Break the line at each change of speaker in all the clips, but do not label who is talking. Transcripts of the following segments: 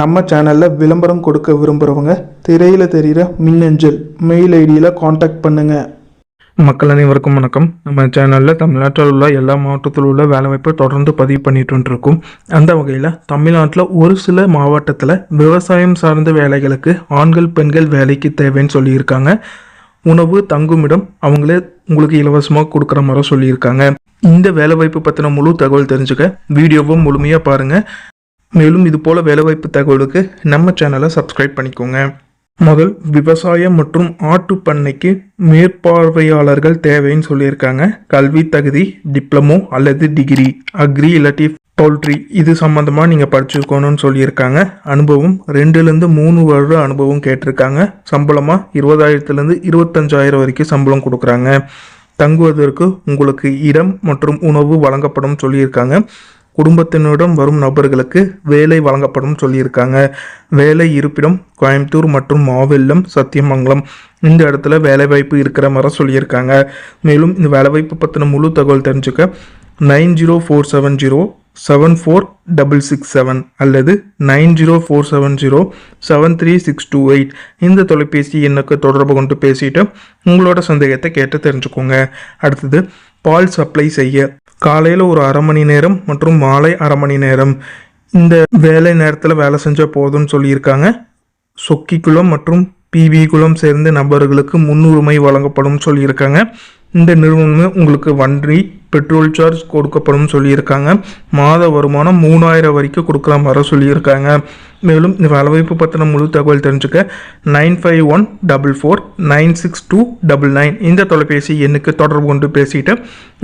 நம்ம சேனலில் விளம்பரம் கொடுக்க விரும்புகிறவங்க திரையில் தெரிகிற மின்னஞ்சல் மெயில் ஐடியில் காண்டாக்ட் பண்ணுங்கள்
மக்கள் அனைவருக்கும் வணக்கம். நம்ம சேனலில் தமிழ்நாட்டில் உள்ள எல்லா மாவட்டத்தில் உள்ள வேலைவாய்ப்பை தொடர்ந்து பதிவு பண்ணிட்டு இருக்கோம் அந்த வகையில் தமிழ்நாட்டில் ஒரு சில மாவட்டத்தில் விவசாயம் சார்ந்த வேலைகளுக்கு ஆண்கள் பெண்கள் வேலைக்கு தேவைன்னு சொல்லியிருக்காங்க. உணவு தங்குமிடம் அவங்களே உங்களுக்கு இலவசமாக கொடுக்குற மாதிரி சொல்லியிருக்காங்க. இந்த வேலைவாய்ப்பு பற்றின முழு தகவல் தெரிஞ்சுக்க வீடியோவும் முழுமையாக பாருங்கள் மேலும் இது போல வேலைவாய்ப்பு தகவலுக்கு நம்ம சேனலை சப்ஸ்கிரைப் பண்ணிக்கோங்க. முதல் விவசாயம் மற்றும் ஆட்டு பண்ணைக்கு மேற்பார்வையாளர்கள் தேவைன்னு சொல்லியிருக்காங்க. கல்வி தகுதி டிப்ளமோ அல்லது டிகிரி அக்ரி இல்லாட்டி பவுல்ட்ரி இது சம்மந்தமாக நீங்கள் படிச்சிருக்கணும்னு சொல்லியிருக்காங்க. அனுபவம் ரெண்டுலேருந்து மூணு வருட அனுபவம் கேட்டிருக்காங்க. சம்பளமாக இருபதாயிரத்துலேருந்து இருபத்தஞ்சாயிரம் வரைக்கும் சம்பளம் கொடுக்குறாங்க. தங்குவதற்கு உங்களுக்கு இடம் மற்றும் உணவு வழங்கப்படும் சொல்லியிருக்காங்க. குடும்பத்தினரிடம் வரும் நபர்களுக்கு வேலை வழங்கப்படும் சொல்லியிருக்காங்க. வேலை இருப்பிடம் கோயம்புத்தூர் மற்றும் மாவெல்லம் சத்தியமங்கலம். இந்த இடத்துல வேலைவாய்ப்பு இருக்கிற மாதிரி சொல்லியிருக்காங்க. மேலும் இந்த வேலைவாய்ப்பு பற்றின முழு தகவல் தெரிஞ்சுக்க nine zero four seven zero seven four double six seven அல்லது nine zero four seven zero seven three six two eight. இந்த தொலைபேசி எண்ணுக்கு தொடர்பு கொண்டு பேசிட்டு உங்களோட சந்தேகத்தை கேட்டு தெரிஞ்சுக்கோங்க. அடுத்தது பால் சப்ளை செய்ய. காலையில் ஒரு அரை மணி நேரம் மற்றும் மாலை அரை மணி நேரம். இந்த வேலை நேரத்தில் வேலை செஞ்சால் போதும்னு சொல்லியிருக்காங்க. சொக்கி குளம் மற்றும் பிவி குளம் சேர்ந்த நபர்களுக்கு முன்னுரிமை வழங்கப்படும் சொல்லியிருக்காங்க. இந்த நிறுவனமே உங்களுக்கு வன்றி பெட்ரோல் சார்ஜ் கொடுக்கப்படும் சொல்லியிருக்காங்க. மாத வருமானம் மூணாயிரம் வரைக்கும் கொடுக்குற மாதிரி சொல்லியிருக்காங்க. மேலும் இந்த வேலைவாய்ப்பு பற்றின முழு தகவல் தெரிஞ்சுக்க nine five one double four nine six two double nine இந்த தொலைபேசி எண்ணுக்கு தொடர்பு கொண்டு பேசிட்டு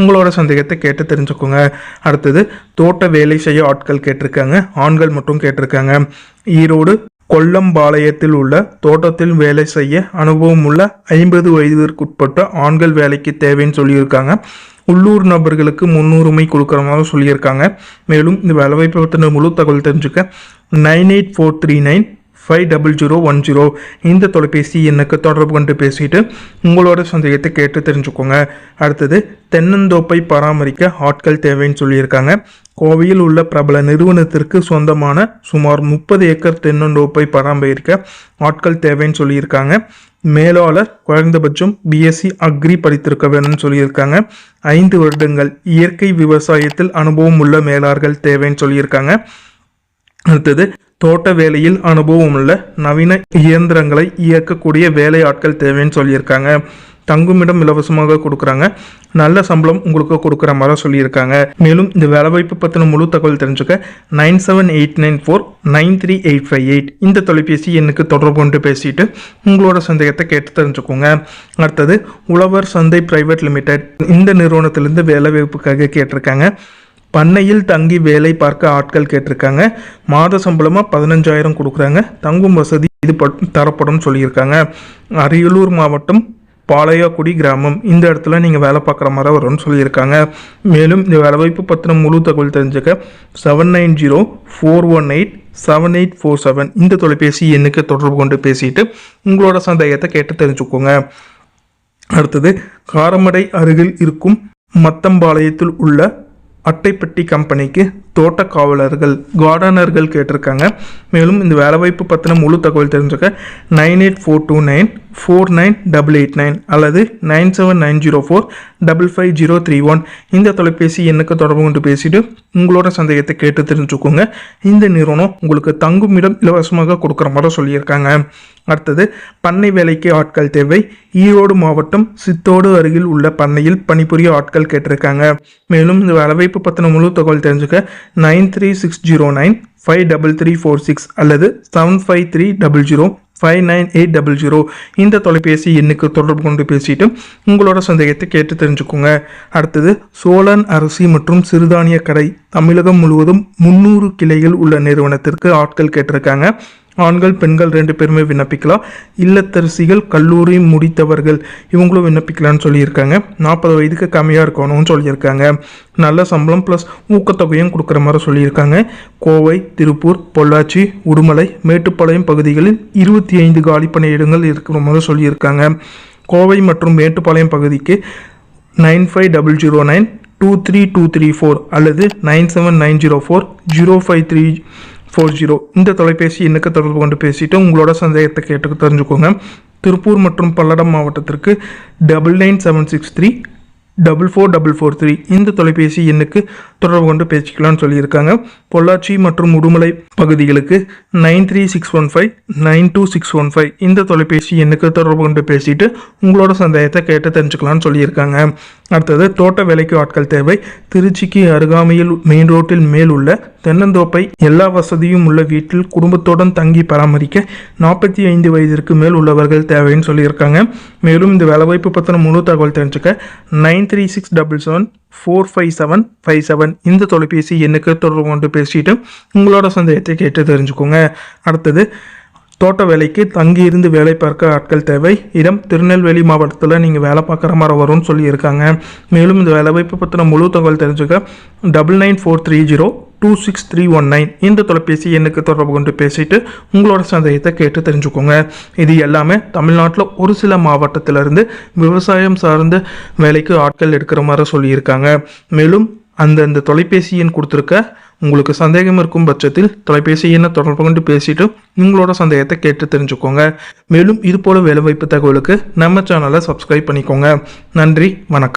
உங்களோட சந்தேகத்தை கேட்டு தெரிஞ்சுக்கோங்க. அடுத்தது தோட்ட வேலை செய்ய ஆட்கள் கேட்டிருக்காங்க. ஆண்கள் மட்டும் கேட்டிருக்காங்க. ஈரோடு கொல்லம்பாளையத்தில் உள்ள தோட்டத்தில் வேலை செய்ய அனுபவம் உள்ள ஐம்பது வயதிற்குட்பட்ட ஆண்கள் வேலைக்கு தேவைன்னு சொல்லியிருக்காங்க. உள்ளூர் நபர்களுக்கு முன்னுரிமை கொடுக்குற மாதிரி சொல்லியிருக்காங்க. மேலும் இந்த வேலைவாய்ப்பு பற்றின முழு தகவல் தெரிஞ்சுக்க nine eight four three nine five double zero one zero இந்த தொலைபேசி எண்ணுக்கு தொடர்பு கொண்டு பேசிட்டு உங்களோட சந்தேகத்தை கேட்டு தெரிஞ்சுக்கோங்க. அடுத்தது தென்னந்தோப்பை பராமரிக்க ஆட்கள் தேவைன்னு சொல்லியிருக்காங்க. கோவையில் உள்ள பிரபல நிறுவனத்திற்கு சொந்தமான சுமார் முப்பது ஏக்கர் தென்னந்தோப்பை பராமரிக்க ஆட்கள் தேவைன்னு சொல்லியிருக்காங்க. மேலாளர் குறைந்தபட்சம் பிஎஸ்சி அக்ரி படித்திருக்க வேணும்னு சொல்லியிருக்காங்க. ஐந்து வருடங்கள் இயற்கை விவசாயத்தில் அனுபவம் உள்ள மேலாளர்கள் தேவைன்னு சொல்லியிருக்காங்க. அடுத்தது தோட்ட வேலையில் அனுபவம் உள்ள நவீன இயந்திரங்களை இயக்கக்கூடிய வேலையாட்கள் தேவைன்னு சொல்லியிருக்காங்க. தங்குமிடம் இலவசமாக கொடுக்குறாங்க. நல்ல சம்பளம் உங்களுக்கு கொடுக்குற மாதிரி சொல்லியிருக்காங்க. மேலும் இந்த வேலைவாய்ப்பு பற்றின முழு தகவல் தெரிஞ்சுக்க nine seven eight nine four nine three eight five eight இந்த தொலைபேசி எண்ணுக்கு தொடர்பு கொண்டு பேசிட்டு உங்களோட சந்தேகத்தை கேட்டு தெரிஞ்சுக்கோங்க. அடுத்தது உழவர் சந்தை பிரைவேட் லிமிடெட் இந்த நிறுவனத்திலிருந்து வேலைவாய்ப்புக்காக கேட்டிருக்காங்க. பண்ணையில் தங்கி வேலை பார்க்க ஆட்கள் கேட்டிருக்காங்க. மாத சம்பளமாக பதினஞ்சாயிரம் கொடுக்குறாங்க. தங்கும் வசதி இது பட்- தரப்படும் சொல்லியிருக்காங்க. அரியலூர் மாவட்டம் பாளையாக்குடி கிராமம். இந்த இடத்துல நீங்கள் வேலை பார்க்குற மாதிரி வரும்னு சொல்லியிருக்காங்க. மேலும் இந்த வேலைவாய்ப்பு பற்றின முழு தகவல் தெரிஞ்சுக்க seven nine zero four one eight seven eight four seven இந்த தொலைபேசி எண்ணுக்கு தொடர்பு கொண்டு பேசிட்டு உங்களோட சந்தேகத்தை கேட்டு தெரிஞ்சுக்கோங்க. அடுத்தது காரமடை அருகில் இருக்கும் மத்தம்பாளையத்தில் உள்ள அட்டைப்பட்டி கம்பெனிக்கு தோட்ட காவலர்கள் கார்டனர்கள் கேட்டிருக்காங்க. மேலும் இந்த வேலைவாய்ப்பு பற்றின முழு தகவல் தெரிஞ்சுக்க nine eight four two nine four nine double eight nine அல்லது nine seven nine zero four double five zero three one. இந்த தொலைபேசி எண்ணுக்கு தொடர்பு கொண்டு பேசிட்டு உங்களோட சந்தேகத்தை கேட்டு தெரிஞ்சுக்கோங்க. இந்த நிறுவனம் உங்களுக்கு தங்குமிடம் இலவசமாக கொடுக்குற மாதிரி சொல்லியிருக்காங்க. அடுத்தது பண்ணை வேலைக்கு ஆட்கள் தேவை. ஈரோடு மாவட்டம் சித்தோடு அருகில் உள்ள பண்ணையில் பணிபுரிய ஆட்கள் கேட்டிருக்காங்க. மேலும் இந்த வேலைவாய்ப்பு பற்றின முழு தகவல் தெரிஞ்சுக்க nine three six zero nine five double three four six அல்லது seven five three double zero five nine eight double zero இந்த தொலைபேசி எண்ணுக்கு தொடர்பு கொண்டு பேசிட்டு உங்களோட சந்தேகத்தை கேட்டு தெரிஞ்சுக்கோங்க. அடுத்தது சோழன் அரிசி மற்றும் சிறுதானிய கடை தமிழகம் முழுவதும் முந்நூறு கிளைகள் உள்ள நிறுவனத்திற்கு ஆட்கள் கேட்டிருக்காங்க. ஆண்கள் பெண்கள் ரெண்டு பேருமே விண்ணப்பிக்கலாம். இல்லத்தரசிகள் கல்லூரி முடித்தவர்கள் இவங்களும் விண்ணப்பிக்கலாம்னு சொல்லியிருக்காங்க. நாற்பது வயதுக்கு கம்மியாக இருக்கணும்னு சொல்லியிருக்காங்க. நல்ல சம்பளம் ப்ளஸ் ஊக்கத்தொகையும் கொடுக்குற மாதிரி சொல்லியிருக்காங்க. கோவை திருப்பூர் பொள்ளாச்சி உடுமலை மேட்டுப்பாளையம் பகுதிகளில் இருபத்தி ஐந்து காலி பணியிடங்கள் இருக்கிற மாதிரி சொல்லியிருக்காங்க. கோவை மற்றும் மேட்டுப்பாளையம் பகுதிக்கு nine five double zero nine two three two three four அல்லது nine seven nine zero four zero five three four zero இந்த தொலைபேசி எண்ணுக்கு தொடர்பு கொண்டு பேசிட்டு உங்களோட சந்தேகத்தை கேட்டு தெரிஞ்சுக்கோங்க. திருப்பூர் மற்றும் பல்லடம் மாவட்டத்திற்கு double nine seven six three double four double four three இந்த தொலைபேசி எண்ணுக்கு தொடர்பு கொண்டு பேசிக்கலாம்னு சொல்லியிருக்காங்க. பொள்ளாச்சி மற்றும் உடுமலை பகுதிகளுக்கு nine three six one five nine two six one five இந்த தொலைபேசி எண்ணுக்கு தொடர்பு கொண்டு பேசிட்டு உங்களோட சந்தேகத்தை கேட்டு தெரிஞ்சுக்கலாம்னு சொல்லியிருக்காங்க. அடுத்தது தோட்ட வேலைக்கு ஆட்கள் தேவை. திருச்சிக்கு அருகாமையில் மெயின் ரோட்டில் மேல் உள்ள தென்னந்தோப்பை எல்லா வசதியும் உள்ள வீட்டில் குடும்பத்துடன் தங்கி பராமரிக்க நாற்பத்தி ஐந்து வயதிற்கு மேல் உள்ளவர்கள் தேவைன்னு சொல்லியிருக்காங்க. மேலும் இந்த வேலைவாய்ப்பு பற்றின முழு தகவல் தெரிஞ்சுக்க nine three six double seven four five seven five seven இந்த தொலைபேசி எண்ணுக்கு தொடர்பு கொண்டு பேசிட்டு உங்களோட சந்தேகத்தை கேட்டு தெரிஞ்சுக்கோங்க. அடுத்தது தோட்ட வேலைக்கு தங்கி இருந்து வேலை பார்க்க ஆட்கள் தேவை. இடம் திருநெல்வேலி மாவட்டத்தில் நீங்கள் வேலை பார்க்குற மாதிரி வரும்னு சொல்லியிருக்காங்க. மேலும் இந்த வேலைவாய்ப்பு பற்றின முழு தகவல் தெரிஞ்சுக்க double nine four three zero two six three one nine இந்த தொலைபேசி எண்ணுக்கு தொடர்பு கொண்டு பேசிட்டு உங்களோட சந்தேகத்தை கேட்டு தெரிஞ்சுக்கோங்க. இது எல்லாமே தமிழ்நாட்டில் ஒரு சில மாவட்டத்திலிருந்து விவசாயம் சார்ந்த வேலைக்கு ஆட்கள் எடுக்கிற மாதிரி சொல்லியிருக்காங்க. மேலும் அந்தந்த தொலைபேசி எண் கொடுத்துருக்க உங்களுக்கு சந்தேகம் இருக்கும் பட்சத்தில் தொலைபேசி எண்ணை தொடர்பு கொண்டு பேசிட்டு உங்களோட சந்தேகத்தை கேட்டு தெரிஞ்சுக்கோங்க. மேலும் இது போல வேலைவாய்ப்பு தகவலுக்கு நம்ம சேனலை சப்ஸ்கிரைப் பண்ணிக்கோங்க. நன்றி வணக்கம்.